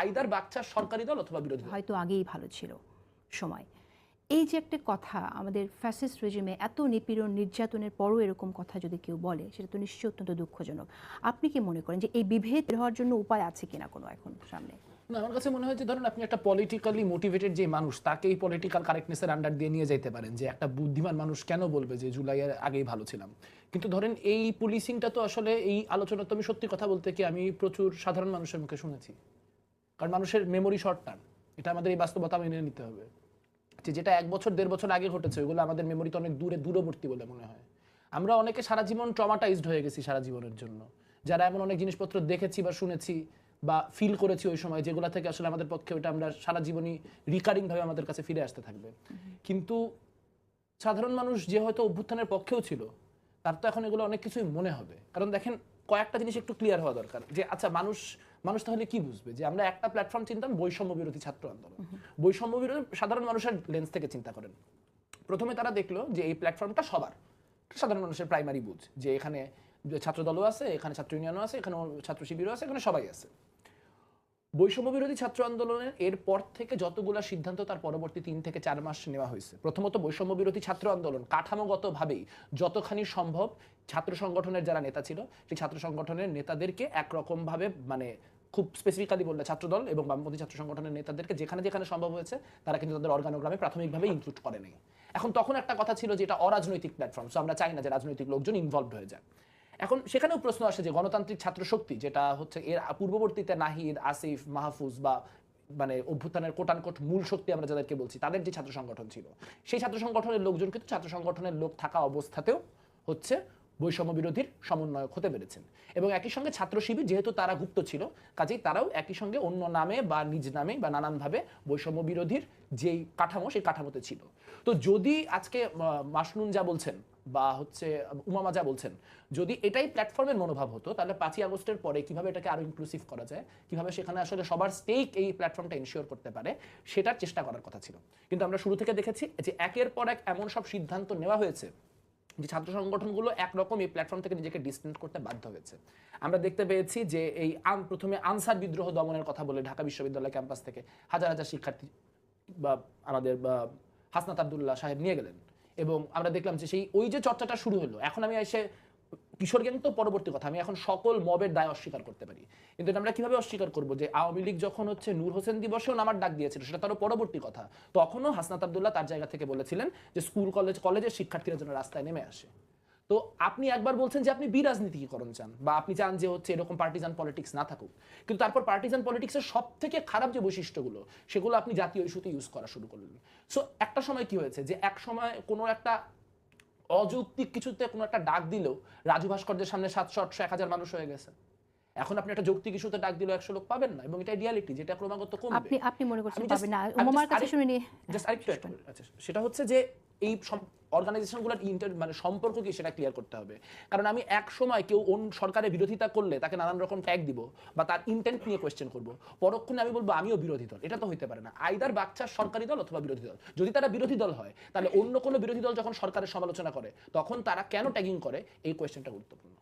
Either বাচ্চা সরকারি দল অথবা বিরোধী হয়তো আগেই ভালো ছিল সময়। এই যে একটা কথা আমাদের ফ্যাসিস্ট রেজিমে এত নিপীড়ন নির্যাতনের পরও এরকম কথা যদি কেউ বলে সেটা তো নিশ্চয়ই অত্যন্ত দুঃখজনক। আপনি কি মনে করেন যে এই বিভেদ হওয়ার জন্য উপায় আছে কিনা কোনো এখন সামনে? আমার কাছে মনে হয় যে ধরুন আপনি একটা পলিটিক্যালি মোটিভেটেড যে মানুষ তাকে এই পলিটিক্যাল কারেক্টনেসের আন্ডার দিয়ে নিয়ে যেতে পারেন যে একটা বুদ্ধিমান মানুষ কেন বলবে যে জুলাইয়ের আগেই ভালো ছিলাম। কিন্তু ধরেন এই পুলিশিংটা তো আসলে এই আলোচনা তো আমি সত্যি কথা বলতে কি আমি প্রচুর সাধারণ মানুষের মুখে শুনেছি। কারণ মানুষের মেমোরি শর্ট টার্ম এটা আমাদের এই বাস্তবতা মেনে নিতে হবে। যে যেটা এক বছর, দেড় বছর আগে ঘটেছে, ওইগুলো আমাদের মেমোরিতে অনেক দূরে, দূরবর্তী বলে মনে হয়। আমরা অনেকে সারা জীবন ট্রমাটাইজড হয়ে গেছি সারা জীবনের জন্য। যারা এমন অনেক জিনিসপত্র দেখেছি বা শুনেছি বা ফিল করেছি ওই সময়, যেগুলো থেকে আসলে আমাদের পক্ষে ওটা আমরা সারা জীবনই রিকারিং ভাবে আমাদের কাছে ফিরে আসতে থাকবে। কিন্তু সাধারণ মানুষ যে হয়তো অভ্যুত্থানের পক্ষেও ছিল, তার তো এখন এগুলো অনেক কিছুই মনে হবে। কারণ দেখেন, কয়েকটা জিনিস একটু ক্লিয়ার হওয়া দরকার। যে আচ্ছা মানুষ মানুষ তাহলে কি বুঝবে? যে আমরা একটা প্ল্যাটফর্ম চিনতাম বৈষম্য বিরোধী ছাত্র আন্দোলন। বৈষম্য বিরোধী সাধারণ মানুষের লেন্স থেকে চিন্তা করেন। প্রথমে তারা দেখল যে এই প্ল্যাটফর্মটা সবার সাধারণ মানুষের প্রাইমারি বুঝ। যে এখানে ছাত্র দলও আছে, এখানে ছাত্র ইউনিয়নও আছে এখানে ছাত্র শিবিরও আছে, এখানে সবাই আছে। বৈষম্য বিরোধী ছাত্র আন্দোলনের এরপর থেকে যতগুলো সিদ্ধান্ত তার পরবর্তী তিন থেকে চার মাস নেওয়া হয়েছে। প্রথমত বৈষম্য বিরোধী ছাত্র আন্দোলন। কাঠামোগতভাবেই যতখানি সম্ভব ছাত্র সংগঠনের যারা নেতা ছিল, সেই ছাত্র সংগঠনের নেতাদেরকে একরকমভাবে মানে খুব স্পেসিফিক্যালি বললে ছাত্রদল এবং বামপন্থী ছাত্র সংগঠনের নেতাদেরকে যেখানে যেখানে সম্ভব হয়েছে, তারা কিন্তু তাদের অর্গানোগ্রামে প্রাথমিকভাবে ইনক্লুড করে নেই। এখন তখন একটা কথা ছিল যে এটা অরাজনৈতিক প্ল্যাটফর্ম সো আমরা চাই না যে রাজনৈতিক লোকজন ইনভলভ হয়ে যায়। এখন সেখানেও প্রশ্ন আসে যে গণতান্ত্রিক ছাত্র শক্তি যেটা হচ্ছে এর পূর্ববর্তীতে নাহিদ, আসিফ, মাহফুজ বা মানে অভ্যুত্থানের কোটানকোট মূল শক্তি আমরা যাদেরকে বলছি, তাদের যে ছাত্র সংগঠন ছিল, সেই ছাত্র সংগঠনের লোকজন কিন্তু ছাত্র সংগঠনের লোক থাকা অবস্থাতেও হচ্ছে বৈষম্য বিরোধীর সমন্বয়ক হতে পেরেছেন। এবং একই সঙ্গে ছাত্র শিবির যেহেতু তারা গুপ্ত ছিল, কাজেই তারাও একই সঙ্গে অন্য নামে বা নিজ নামে বা নানানভাবে বৈষম্য বিরোধীর যেই কাঠামো, সেই কাঠামোতে ছিল। তো যদি আজকে মাসনুন যা বলছেন বা হচ্ছে, উমামা যা বলছেন, যদি এটাই প্ল্যাটফর্মের মনোভাব হতো, তাহলে পাঁচই আগস্টের পরে কীভাবে এটাকে আরও ইনক্লুসিভ করা যায়, কীভাবে সেখানে আসলে সবার স্টেক এই প্ল্যাটফর্মটা ইনশিওর করতে পারে, সেটার চেষ্টা করার কথা ছিল। কিন্তু আমরা শুরু থেকে দেখেছি যে একের পর এক এমন সব সিদ্ধান্ত নেওয়া হয়েছে, যে ছাত্র সংগঠনগুলো একরকম এই প্ল্যাটফর্ম থেকে নিজেকে ডিস্টেন্স করতে বাধ্য হয়েছে। আমরা দেখতে পেয়েছি যে এই প্রথমে আনসার বিদ্রোহ দমনের কথা বলে ঢাকা বিশ্ববিদ্যালয় ক্যাম্পাস থেকে হাজার হাজার শিক্ষার্থী বা আমাদের, বা হাসনাত আবদুল্লাহ সাহেব নিয়ে গেলেন। এবং আমরা দেখলাম যে সেই ওই যে চর্চাটা শুরু হলো, এখন আমি এসে কিশোর গ্যাং তো পরবর্তী কথা, আমি এখন সকল মবের দায় অস্বীকার করতে পারি। কিন্তু আমরা কীভাবে অস্বীকার করব যে আওয়ামী লীগ যখন হচ্ছে নূর হোসেন দিবসেও আমার ডাক দিয়েছিল, সেটা তারও পরবর্তী কথা। তখনও হাসনাত আবদুল্লাহ তার জায়গা থেকে বলেছিলেন যে স্কুল, কলেজ, কলেজের শিক্ষার্থীরা যেন রাস্তায় নেমে আসে। তো আপনি একবার বলছেন যে আপনি বিরাজনীতিকরণ চান বা আপনি চান যে হচ্ছে এরকম পার্টিজান পলিটিক্স না থাকুক। কিন্তু তারপর পার্টিজান পলিটিক্সের সব থেকে খারাপ যে বৈশিষ্ট্যগুলো সেগুলো আপনি জাতীয় ইস্যুতে ইউজ করা শুরু করলেন। সো একটা সময় কি হয়েছে যে এক সময় কোনো একটা অযৌক্তিক কিছুতে কোনো একটা ডাক দিলেও রাজু ভাস্করদের সামনে সাতশো আটশো এক হাজার মানুষ হয়ে গেছে। এখন আপনি একটা যৌক্তিক ইস্যুতে ডাক দিলেও একশো লোক পাবেন না এবং এটা রিয়ালিটি যেটা ক্রমাগত কমবে। আপনি আপনি মনে করছেন পাবেন না। আমি কাছে শুনে নিয়ে জাস্ট আরেকটু আচ্ছা সেটা হচ্ছে যে এই অর্গানাইজেশনগুলোর ইন্টার মানে সম্পর্ক কি সেটা ক্লিয়ার করতে হবে। কারণ আমি এক সময় কেউ অন্য সরকারের বিরোধিতা করলে তাকে নানান রকম ট্যাগ দিব বা তার ইন্টেন্ট নিয়ে কোয়েশ্চেন করব। পরক্ষণে আমি বলব, আমিও বিরোধী দল। এটা তো হইতে পারে না। আইদার বাচ্চা সরকারি দল অথবা বিরোধী দল। যদি তারা বিরোধী দল হয়, তাহলে অন্য কোনো বিরোধী দল যখন সরকারের সমালোচনা করে, তখন তারা কেন ট্যাগিং করে? এই কোয়েশ্চেনটা গুরুত্বপূর্ণ।